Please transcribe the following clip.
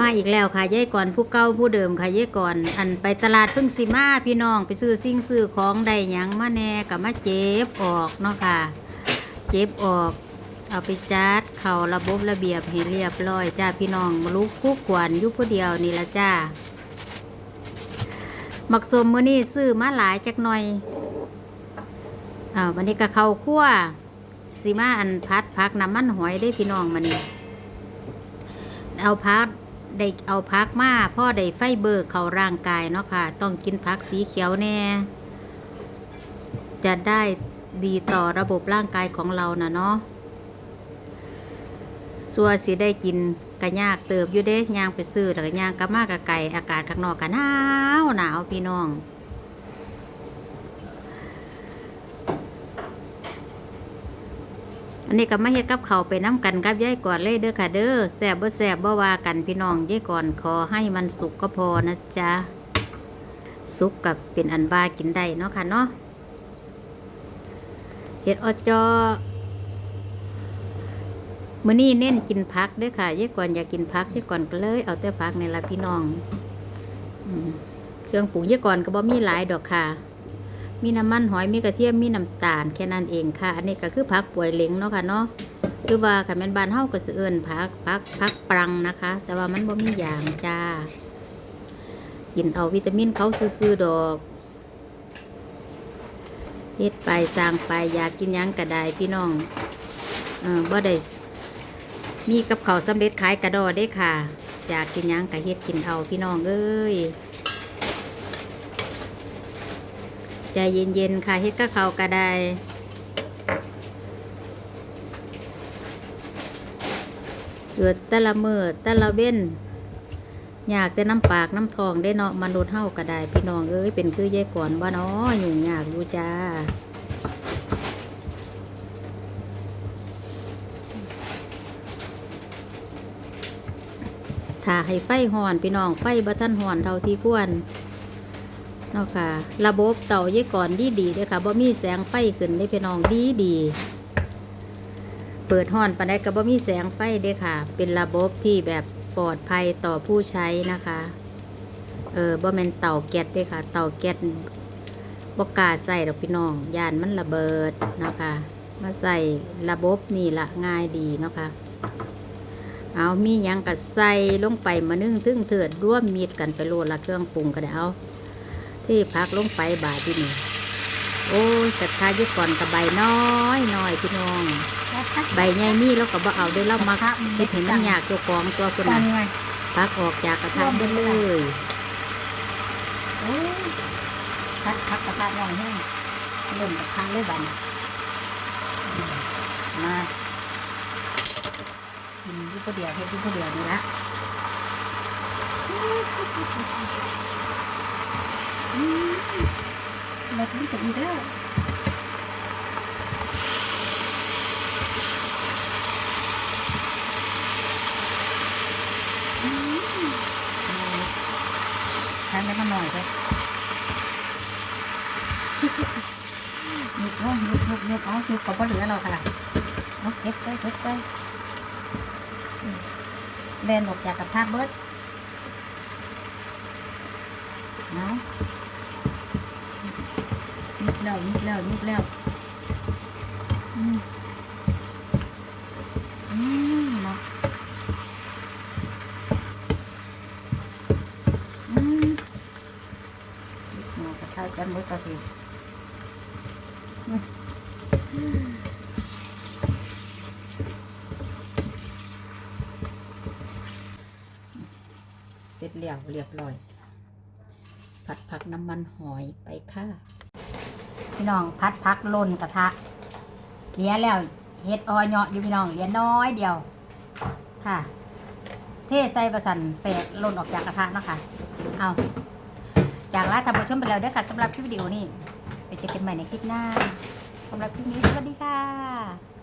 มาอีกแล้วค่ะยายก่อนผู้เก่าผู้เดิมค่ะยายก่อนอันไปตลาดเพิ่งสิมาพี่น้องไปซื้อสิ่งซื้อของใดหยังมาแน่กับมาเจ็บออกเนาะค่ะ เจ็บออกเอาไปจัดเข่าระบบระเบียบให้เรียบร้อยจ้าพี่น้องมาลุกคู่กวนอยู่ผู้เดียวนี่ละจ้าหมักสมมื้อนี้ซื้อมาหลายจักหน่อยอ่าวันนี้ก็เข้าคั่วสีมาอันพัดพักน้ำมันหอยได้พี่น้องมานี่เอาพัก ได้เอาพักมาพ่อได้ไฟเบอร์เข้าร่างกายเนาะค่ะ ต้องกินพักสีเขียวแน่ จะได้ดีต่อระบบร่างกายของเรานะเนาะสัวสิได้กินกระยากเติบอยู่เด้ย่างไปซื้อแล้วก็ย่างกลับมากระไก่อากาศข้างนอกก็หนาวหนาวพี่น้อง นนี้ก็มาเฮ็ดกับเขาไปน้ำกันกับยายก่อนเลยเด้อค่ะเด้อแซ่บบ่แซ่บบ่ว่ากันพี่น้องยายก่อนขอให้มันสุกก็พอนะจ๊ะสุกกับเป็นอันว่ากินได้เนาะค่ะเนาะเฮ็ดอจอมื้อนี้เน้นกินผักเด้อค่ะยายก่อนอยากกินผักยายก่อนก็เลย เอาแต่ผักในละพี่น้องอเครื่องปรุงยายก่อนก็บ่มีหลายดอกค่ะ มีน้ำมันหอยมีกระเทียมมีน้ำตาลแค่นั้นเองค่ะ อันนี้ก็คือผักป่วยเหลงเนาะค่ะเนาะคือว่าค่ะแม่นบานเฮาก็สิเอินผักผักผักปรังนะคะ แต่ว่ามันบ่มีอย่างจ้า กินเอาวิตามินเขาซื่อดอกเฮ็ดไปสร้างไปอยากกินยังก็ได้พี่น้องเออบ่ได้มีกับเขาวสำเร็จขายกระดอได้ค่ะ อยากกินยังก็เฮ็ดกินเอาพี่น้องเอ้ย ใจเย็นๆค่ะเฮ็ดก็เขาก็ได้เกิดแต่ละมือแต่ละเว้นอยากแต่น้ำปากน้ำทองได้เนาะมนุษย์เฮาก็ได้พี่น้องเอ้ยเป็นคือยายก่อนว่าน้อยยุ่ยากอยู่จ้าถ้าให้ไฟห่อนพี่น้องไฟบ่ทันห่อนเท่าที่ควร เนาะค่ะ ระบบเตาเยก่อนดีดีเด้อค่ะบ่มีแสงไฟขึ้นได้พี่น้องดีดีเปิดห้อนปานใดก็บ่มีแสงไฟเด้ค่ะ เป็นระบบที่แบบปลอดภัยต่อผู้ใช้นะคะ เออบ่แม่นเตาแก๊สเด้ค่ะ เตาแก๊สบ่กล้าใส่ดอกพี่น้องยานมันระเบิดเนาะค่ะ มาใส่ระบบนี่ละง่ายดีเนาะค่ะ เอามียังก็ใส่ลงไปมานึ่งถึงเถิดร่วมมีดกันไปโลดละเครื่องปรุงก็ได้เอา ที่พักลงไปบาทที่นี่โอ้ยศรัทธายึดก่อนกับใบน้อยน้อยพี่น้อง ใบใหญ่นี่แล้วก็บ่เอาได้เล่ามาเฮ็ดเห็นมันยากตัวกองตัวคนตัน่ะงไงพักออกจากกระทะเบิดเลยโอ้ยพัดพักกระทะน้องแห้งเริ่มกระทะเลยบัดนมากินอยูผู้เดียวเฮ็ดอยูผู้เดียวนี่ละ อืมแล้วกินกับอีเด้ออืมทานได้มาหน่อยเลยยุบเนาะยุบยุบยุบเอายุบก็บ่เหลือเราค่ะเอาเก็บใส่เก็บใส่อืมแลนออกจากกระทะเบิดเอายุบ แล้วยุบแล้วยุบแล้วอืมอืมเนาะอืมหมูกระทะแซ่บเบิดก็คือเสร็จแล้วเรียบร้อย ผัดผักน้ำมันหอยไปค่ะ พี่น้องพัดพักล่นกระทะเลียแล้วเฮ็ดออยเนาะอยู่พี่น้องเลียน้อยเดียวค่ะ เทใส่ประสันแตกล่นออกจากกระทะนะคะเอาจากลาท่านผู้ชมไปแล้วเด้อค่ะสำหรับคลิปวิดีโอนี้ไปเจอกันใหม่ในคลิปหน้าสำหรับคลิปนี้สวัสดีค่ะ